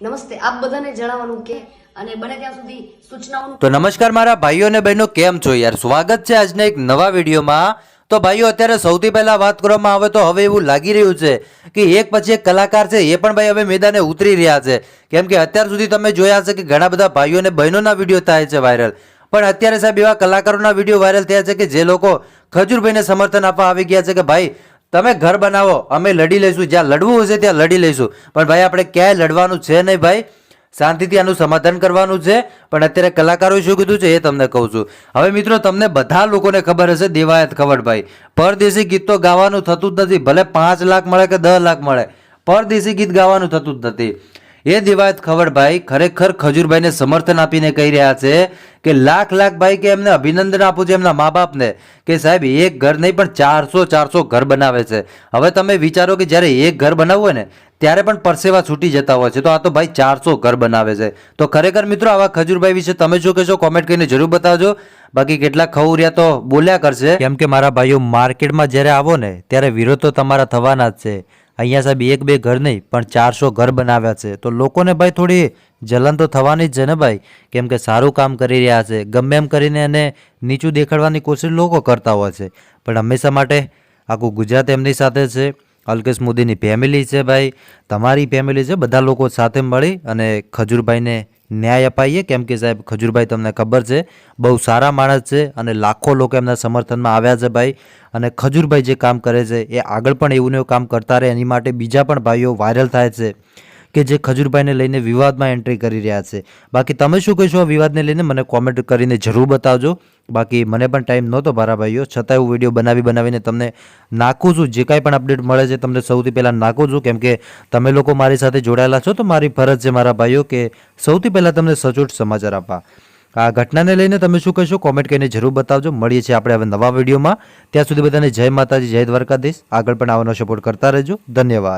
નમસ્તે, આપ બધાને જણાવવાનું કે અને બને ત્યાં સુધી સૂચનાઓનું તો નમસ્કાર મારા ભાઈઓ અને બહેનો, કેમ છો યાર? સ્વાગત છે આજના એક નવા વિડીયોમાં. તો ભાઈઓ, અત્યારે સૌથી પહેલા વાત કરવામાં આવે તો હવે એવું લાગી રહ્યું છે કે એક પછી એક કલાકાર છે, એ પણ ભાઈ હવે મેદાને ઉતરી રહ્યા છે. કેમ કે અત્યાર સુધી તમે જોયા છે કે ઘણા બધા ભાઈઓ અને બહેનોના વીડિયો થાય છે વાયરલ. પણ અત્યારે સાહેબ એવા કલાકારોના વીડિયો વાયરલ થયા છે કે જે લોકો ખજૂરભાઈને સમર્થન આપવા આવી ગયા છે કે ભાઈ તમે ઘર બનાવો, અમે લડી લઈશું, જ્યાં લડવું હશે ત્યાં લડી લઈશું. પણ ભાઈ, આપણે ક્યાંય લડવાનું છે નહીં ભાઈ. શાંતિથી આનું સમાધાન કરવાનું છે. પણ અત્યારે કલાકારોએ શું કીધું છે એ તમને કહું છું. હવે મિત્રો, તમને બધા લોકોને ખબર હશે દેવાયત ખબરભાઈ પરદેશી ગીત તો ગાવાનું થતું જ નથી. ભલે પાંચ લાખ મળે કે દસ લાખ મળે. પરદેશી ગીત ગાવાનું થતું જ નથી. એ દિવાયત ખવડભાઈ ખરેખર ખજૂરભાઈને સમર્થન આપીને કહી રહ્યા છે કે લાખ લાખ ભાઈ કે એમને અભિનંદન આપું છું એમના મા બાપને કે સાહેબ, એક ઘર નહીં, પણ ચારસો ચારસો ઘર બનાવે છે. હવે તમે વિચારો કે જ્યારે એક ઘર બનાવવું હોય ને, ત્યારે પણ પરસેવા છૂટી જતા હોય છે. તો આ તો ભાઈ ચારસો ઘર બનાવે છે. તો ખરેખર મિત્રો આવા ખજૂરભાઈ વિશે તમે શું કહેશો કોમેન્ટ કરીને જરૂર બતાવજો. બાકી કેટલાક ખવરિયા તો બોલ્યા કરશે. કેમ કે મારા ભાઈઓ માર્કેટમાં જ્યારે આવો ને, ત્યારે વિરોધ તો તમારા થવાના જ છે. અહીંયા સાહેબ એક બે ઘર નહીં, પણ ચારસો ઘર બનાવ્યા છે. તો લોકોને ભાઈ થોડી જલન તો થવાની જ છે ને ભાઈ? કેમ કે સારું કામ કરી રહ્યા છે. ગમે એમ કરીને એને નીચું દેખાડવાની કોશિશ લોકો કરતા હોય છે. પણ હંમેશા માટે આખું ગુજરાત એમની સાથે છે. અલ્કેશ મોદીની ફેમિલી છે ભાઈ. તમારી ફેમિલી છે, બધા લોકો સાથે મળી અને ખજૂરભાઈને ન્યાય અપાઈએ, કેમ કે સાહેબ ખજૂરભાઈ તમને ખબર છે, બહુ સારા માણસ છે અને લાખો લોકો એમના સમર્થનમાં આવ્યા છે ભાઈ. અને ખજૂરભાઈ જે કામ કરે છે, એ આગળ પણ એવું ને કામ કરતા રહે, એની માટે બીજા પણ ભાઈઓ વાયરલ થાય છે, કે જે ખજૂરભાઈને લઈને વિવાદમાં એન્ટ્રી કરી રહ્યા છે. બાકી તમે શું કહેશો આ વિવાદને લઈને? મને કોમેન્ટ કરીને જરૂર બતાવજો. બાકી મને પણ ટાઈમ નહોતો મારા ભાઈઓ છતાં હું વીડિયો બનાવી બનાવીને તમને નાખું છું. જે કાંઈ પણ અપડેટ મળે છે, તમને સૌથી પહેલાં નાખું છું. કેમ કે તમે લોકો મારી સાથે જોડાયેલા છો, તો મારી ફરજ છે મારા ભાઈઓ, કે સૌથી પહેલાં તમને સચોટ સમાચાર આપવા. આ ઘટનાને લઈને તમે શું કહેશો? કોમેન્ટ કરીને જરૂર બતાવજો. મળીએ છીએ આપણે હવે નવા વિડીયોમાં ત્યાં સુધી બધાને જય માતાજી, જય દ્વારકાધીશ. આગળ પણ આવવાનો સપોર્ટ કરતા રહેજો. ધન્યવાદ.